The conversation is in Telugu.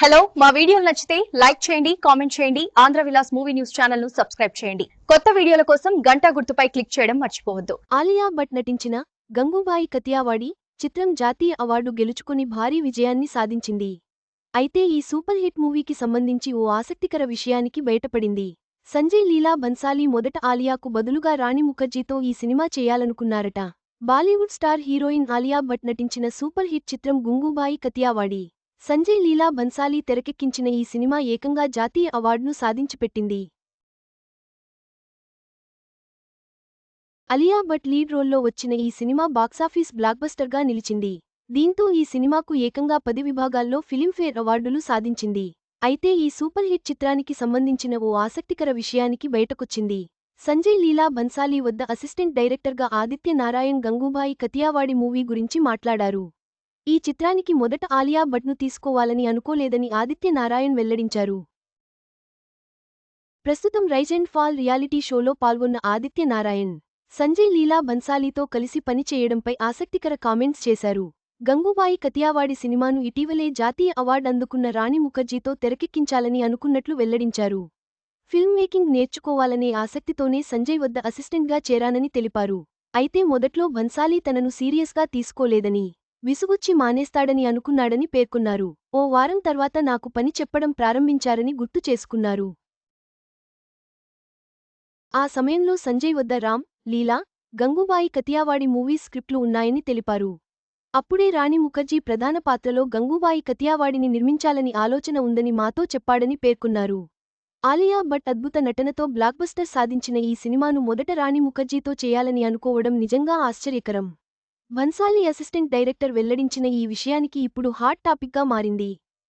హలో మా వీడియోలు నచ్చితే లైక్ చేయండి కామెంట్ చేయండి ఆంధ్ర విలాస్ మూవీ న్యూస్ ఛానల్ను సబ్స్క్రైబ్ చేయండి. కొత్త వీడియోల కోసం గంట గుర్తుపై క్లిక్ చేయడం మర్చిపోవద్దు. ఆలియా భట్ నటించిన గంగూబాయి కతియావాడి చిత్రం జాతీయ అవార్డు గెలుచుకుని భారీ విజయాన్ని సాధించింది. అయితే ఈ సూపర్ హిట్ మూవీకి సంబంధించి ఓ ఆసక్తికర విషయానికి బయటపడింది. సంజయ్ లీలా బన్సాలీ మొదట ఆలియాకు బదులుగా రాణి ముఖర్జీతో ఈ cinema చేయాలనుకున్నారట. Bollywood star heroine Alia Bhatt నటించిన సూపర్ హిట్ చిత్రం గుంగూబాయి కతియావాడి. సంజయ్ లీలా బన్సాలీ తెరకెక్కించిన ఈ సినిమా ఏకంగా జాతీయ అవార్డును సాధించిపెట్టింది. అలియా భట్ లీడ్ రోల్లో వచ్చిన ఈ సినిమా బాక్సాఫీస్ బ్లాక్బస్టర్గా నిలిచింది. దీంతో ఈ సినిమాకు ఏకంగా పది విభాగాల్లో ఫిలింఫేర్ అవార్డులు సాధించింది. అయితే ఈ సూపర్ హిట్ చిత్రానికి సంబంధించిన ఓ ఆసక్తికర విషయానికి బయటకొచ్చింది. సంజయ్ లీలా బన్సాలీ వద్ద అసిస్టెంట్ డైరెక్టర్గా ఆదిత్య నారాయణ్ గంగూబాయి కతియావాడి మూవీ గురించి మాట్లాడారు. ఈ చిత్రానికి మొదట ఆలియా భట్ను తీసుకోవాలని అనుకోలేదని ఆదిత్య నారాయణ్ వెల్లడించారు. ప్రస్తుతం రైజ్ అండ్ ఫాల్ రియాలిటీ షోలో పాల్గొన్న ఆదిత్య నారాయణ్ సంజయ్ లీలా బన్సాలీతో కలిసి పనిచేయడంపై ఆసక్తికర కామెంట్స్ చేశారు. గంగూబాయి కతియావాడి సినిమాను ఇటీవలే జాతీయ అవార్డు అందుకున్న రాణి ముఖర్జీతో తెరకెక్కించాలని అనుకున్నట్లు వెల్లడించారు. ఫిల్మ్ మేకింగ్ నేర్చుకోవాలనే ఆసక్తితోనే సంజయ్ వద్ద అసిస్టెంట్గా చేరానని తెలిపారు. అయితే మొదట్లో బన్సాలీ తనను సీరియస్గా తీసుకోలేదని విసుగుచ్చి మానేస్తాడని అనుకున్నాడని పేర్కొన్నారు. ఓ వారం తర్వాత నాకు పని చెప్పడం ప్రారంభించారని గుర్తు చేసుకున్నారు. ఆ సమయంలో సంజయ్ వద్ద రామ్ లీలా గంగూబాయి కతియావాడి మూవీ స్క్రిప్ట్లు ఉన్నాయని తెలిపారు. అప్పుడే రాణి ముఖర్జీ ప్రధాన పాత్రలో గంగూబాయి కతియావాడిని నిర్మించాలని ఆలోచన ఉందని మాతో చెప్పాడని పేర్కొన్నారు. ఆలియా భట్ అద్భుత నటనతో బ్లాక్బస్టర్ సాధించిన ఈ సినిమాను మొదట రాణి ముఖర్జీతో చేయాలని అనుకోవడం నిజంగా ఆశ్చర్యకరం. వన్సాలి అసిస్టెంట్ డైరెక్టర్ వెల్లడించిన ఈ విషయానికి ఇప్పుడు హాట్ టాపిక్గా మారింది.